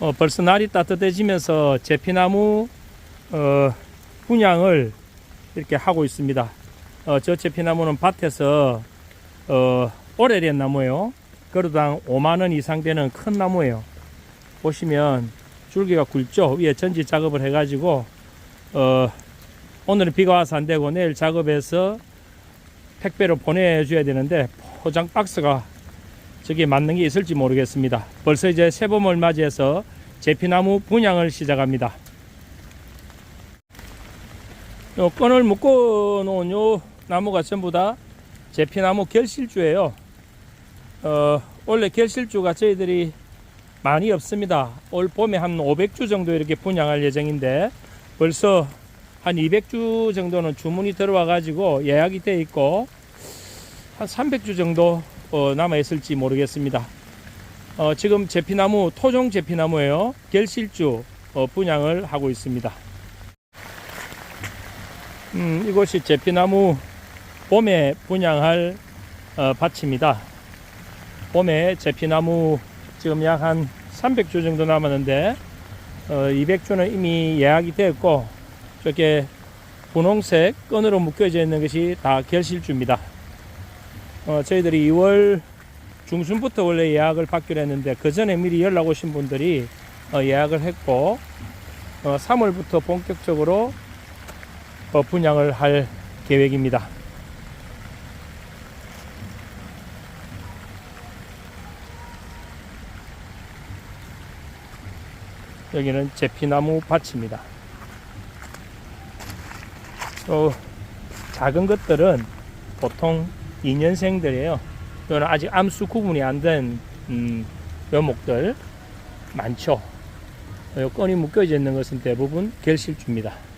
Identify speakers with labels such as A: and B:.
A: 어, 벌써 날이 따뜻해지면서 제피나무 어, 분양을 이렇게 하고 있습니다. 어, 저 제피나무는 밭에서 어, 오래된 나무예요. 그루당 5만 원 이상 되는 큰 나무예요. 보시면 줄기가 굵죠. 위에 전지 작업을 해가지고 어, 오늘은 비가 와서 안 되고 내일 작업해서 택배로 보내줘야 되는데 포장 박스가 저게 맞는 게 있을지 모르겠습니다. 벌써 이제 새봄을 맞이해서 제피나무 분양을 시작합니다. 요 끈을 묶어 놓은 요 나무가 전부 다 제피나무 결실주예요. 어, 원래 결실주가 저희들이 많이 없습니다. 올 봄에 한 500주 정도 이렇게 분양할 예정인데 벌써 한 200주 정도는 주문이 들어와 가지고 예약이 돼 있고 한 300주 정도 어, 남아 있을지 모르겠습니다. 어, 지금 제피나무 토종 제피나무예요. 결실주 어, 분양을 하고 있습니다. 음, 이곳이 제피나무 봄에 분양할 어, 밭입니다. 봄에 제피나무 지금 약 한 300주 정도 남았는데 어, 200주는 이미 예약이 되었고 저렇게 분홍색 끈으로 묶여져 있는 것이 다 결실주입니다. 어, 저희들이 2월 중순부터 원래 예약을 받기로 했는데 그 전에 미리 연락 오신 분들이 어, 예약을 했고 어, 3월부터 본격적으로 어, 분양을 할 계획입니다. 여기는 제피나무 밭입니다. 또 작은 것들은 보통 2년생들이에요. 이거는 아직 암수 구분이 안된 음, 묘목들 많죠. 요 끈이 묶여져 있는 것은 대부분 결실주입니다.